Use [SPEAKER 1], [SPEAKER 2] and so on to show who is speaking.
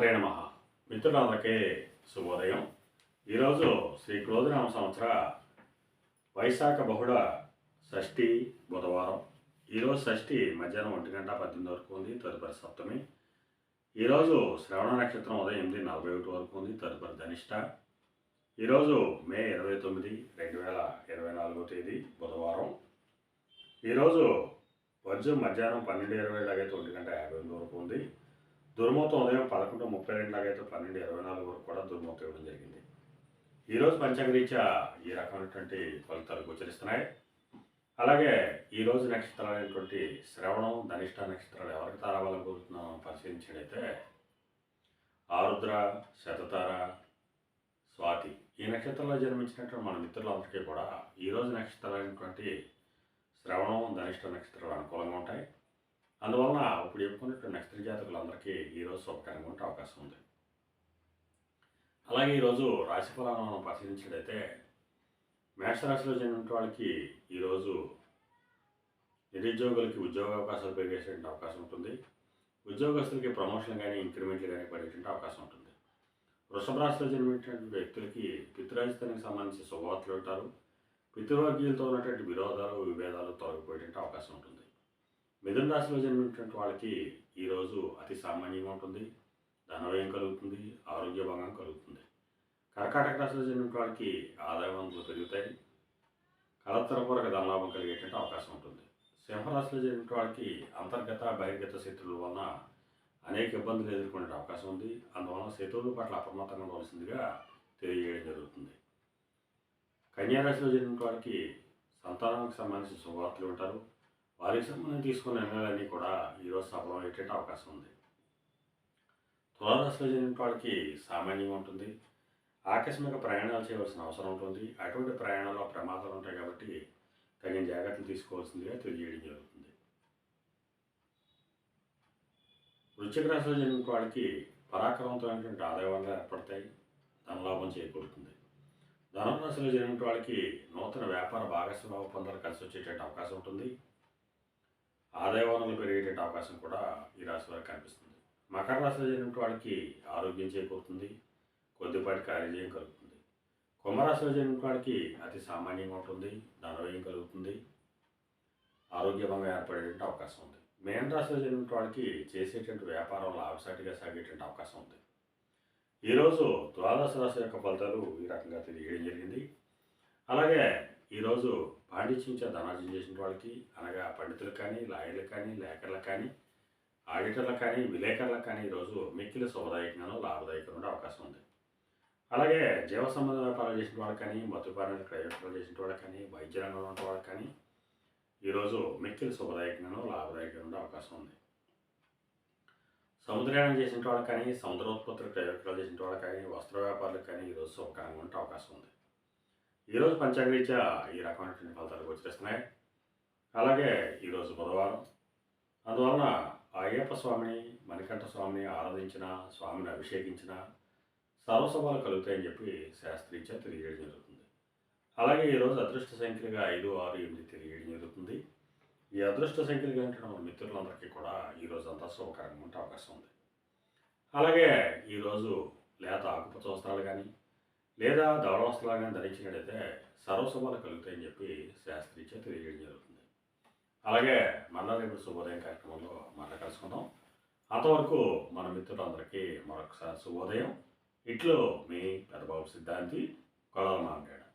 [SPEAKER 1] శ్రీమాత్రే నమ. మిత్రులందరికీ శుభోదయం. ఈరోజు శ్రీ క్రోధినామ సంవత్సర వైశాఖ బహుళ షష్ఠి బుధవారం. ఈరోజు షష్ఠి మధ్యాహ్నం ఒంటి గంట పద్దెనిమిది వరకు ఉంది తదుపరి సప్తమి. ఈరోజు శ్రవణ నక్షత్రం ఉదయం ఎనిమిది నలభై ఒకటి వరకు ఉంది తదుపరి ధనిష్ట. ఈరోజు మే ఇరవై తొమ్మిది రెండు వేల ఇరవై నాలుగో తేదీ బుధవారం. ఈరోజు వజ్రం మధ్యాహ్నం పన్నెండు ఇరవై లాగైతే ఒంటి గంట యాభై ఎనిమిది వరకు ఉంది. దుర్మూర్తం ఉదయం పదకొండు ముప్పై రెండు లాగైతే పన్నెండు ఇరవై నాలుగు వరకు కూడా దుర్మూర్తం ఇవ్వడం జరిగింది. ఈరోజు పంచంగరీత్యా ఈ రకమైనటువంటి ఫలితాలు గోచరిస్తున్నాయి. అలాగే ఈరోజు నక్షత్రాలైనటువంటి శ్రవణం ధనిష్ట నక్షత్రాలు ఎవరికి తారావాలని కోరుతున్నామో పరిశీలించినైతే ఆరుద్ర శతతార స్వాతి ఈ నక్షత్రంలో జన్మించినటువంటి మన మిత్రులందరికీ కూడా ఈ రోజు నక్షత్రాలైనటువంటి శ్రవణం ధనిష్ట నక్షత్రాలు అనుకూలంగా ఉంటాయి. అందువలన ఇప్పుడు చెప్పుకున్నటువంటి నక్షత్ర జాతకులందరికీ ఈరోజు శుభకరంగా ఉంటే అవకాశం ఉంది. అలాగే ఈరోజు రాశి ఫలాలను మనం పరిశీలించినట్లయితే మేషరాశిలో చెందిన వాళ్ళకి ఈరోజు నిరుద్యోగులకి ఉద్యోగ అవకాశాలు పెరిగేటువంటి అవకాశం ఉంటుంది. ఉద్యోగస్తులకి ప్రమోషన్ కానీ ఇంక్రిమెంట్లు కానీ పడేటువంటి అవకాశం ఉంటుంది. వృషభ రాశిలో జన్మించినటువంటి వ్యక్తులకి పితృరాజితానికి సంబంధించి శుభవార్తలు ఉంటారు పితృవర్గీయులతో ఉన్నటువంటి విరోధాలు విభేదాలు తొలగిపోయేటువంటి అవకాశం ఉంటుంది. మిథున రాశిలో జన్మించినటువంటి వాళ్ళకి ఈరోజు అతి సామాన్యంగా ఉంటుంది. ధనవ్యయం కలుగుతుంది ఆరోగ్య భంగం కలుగుతుంది. కర్కాటక రాశిలో జన్మించిన వాళ్ళకి ఆదాయ వనరులు పెరుగుతాయి. కలత్తరపూర్వక ధనలాభం కలిగేటువంటి అవకాశం ఉంటుంది. సింహరాశిలో జరిగిన వాళ్ళకి అంతర్గత బహిర్గత శత్రువుల వలన అనేక ఇబ్బందులు ఎదుర్కొనే అవకాశం ఉంది. అందువలన శత్రువుల పట్ల అప్రమత్తంగా ఉండవలసిందిగా తెలియజేయడం జరుగుతుంది. కన్యారాశిలో జరిగిన వాళ్ళకి సంతానానికి సంబంధించిన శుభవార్తలు ఉంటారు వారికి సంబంధించి తీసుకున్న నిర్ణయాలన్నీ కూడా ఈరోజు సఫలమయ్యేటువంటి అవకాశం ఉంది. తులారాశిలో జరిగిన వాళ్ళకి సామాన్యంగా ఉంటుంది. ఆకస్మిక ప్రయాణాలు చేయవలసిన అవసరం ఉంటుంది. అటువంటి ప్రయాణాల్లో ప్రమాదాలు ఉంటాయి కాబట్టి తగిన జాగ్రత్తలు తీసుకోవాల్సిందిగా తెలియజేయడం జరుగుతుంది. వృశ్చిక రాశిలో జరిగిన వాళ్ళకి పరాక్రమంతమైనటువంటి ఆదాయ వనరులు ఏర్పడతాయి. ధనలాభం చేకూరుతుంది. ధనురాశిలో జరిగిన వాళ్ళకి నూతన వ్యాపార భాగస్వామ్య ఒప్పందాలు కలిసి వచ్చేటట్టు అవకాశం ఉంటుంది. ఆదాయ వనరులు పెరిగేటట్టు అవకాశం కూడా ఈ రాశి వారికి కనిపిస్తుంది. మకర రాశిలో జన్మించిన వాళ్ళకి ఆరోగ్యం చేకూరుతుంది కొద్దిపాటి కార్యజయం కలుగుతుంది. కుంభరాశిలో జన్మించిన వాడికి అతి సామాన్యంగా ఉంటుంది ధనవ్యయం కలుగుతుంది ఆరోగ్యభంగా ఏర్పడేటువంటి అవకాశం ఉంది. మేన రాశిలో జన్మించిన వాడికి చేసేటువంటి వ్యాపారం లాభసాటిగా సాగేటువంటి అవకాశం ఉంది. ఈరోజు ద్వాదశ రాశి యొక్క ఫలితాలు ఈ రకంగా తెలియజేయడం జరిగింది. అలాగే ఈరోజు పాండిత్యంచే ధనార్జన చేసిన వాళ్ళకి అనగా పండితులకు కానీ లాయర్లకు కానీ లేఖర్లకు కానీ ఆడిటర్లకు కానీ విలేకరులకు కానీ ఈరోజు మిక్కిలి శుభదాయకంగానూ లాభదాయకంగా ఉండే అవకాశం ఉంది. అలాగే జీవ సంబంధ వ్యాపారాలు చేసిన వాళ్ళకి కానీ మత్తుపానాలు ప్రయోజనాలు చేసిన వాళ్ళకి కానీ వైద్య రంగంలో ఉన్న వాళ్ళకి కానీ ఈరోజు మిక్కిలి శుభదాయకంగానూ లాభదాయకంగా ఉండే అవకాశం ఉంది. సముద్రయానం చేసిన వాళ్ళకి కానీ సముద్రోత్పత్తులు ప్రయోజనాలు చేసిన వాళ్ళకి కానీ వస్త్ర వ్యాపారులకు కానీ ఈరోజు శుభకరంగా ఉండే అవకాశం ఉంది. ఈరోజు పంచాంగరీత్యా ఈ రకమైనటువంటి ఫలితాలు గోచరిస్తున్నాయి అలాగే ఈరోజు బుధవారం. అందువలన అయ్యప్ప స్వామిని మణికంఠ స్వామిని ఆరాధించిన స్వామిని అభిషేకించిన సర్వసభలు కలుగుతాయని చెప్పి శాస్త్రీత్యా తెలియజేయడం జరుగుతుంది. అలాగే ఈరోజు అదృష్ట సంఖ్యలుగా ఐదు ఆరు ఎనిమిది తెలియజేయడం జరుగుతుంది. ఈ అదృష్ట సంఖ్యలు కంటే మన మిత్రులందరికీ కూడా ఈరోజు అంతా శుభకరంగా ఉంటే అవకాశం ఉంది. అలాగే ఈరోజు లేత ఆకుపచ్చ వస్త్రాలు కానీ లేదా దవడ ధరించినట్లయితే కానీ సర్వసభలు కలుగుతాయని చెప్పి శాస్త్రీయచేత తెలియడం జరుగుతుంది. అలాగే మళ్ళా రేపు శుభోదయం కార్యక్రమంలో మళ్ళీ కలుసుకుందాం. అంతవరకు మన మిత్రులందరికీ మరొకసారి శుభోదయం. ఇట్లో మీ పెద్దబాబు సిద్ధాంతి కొలాల మాట్లాడారు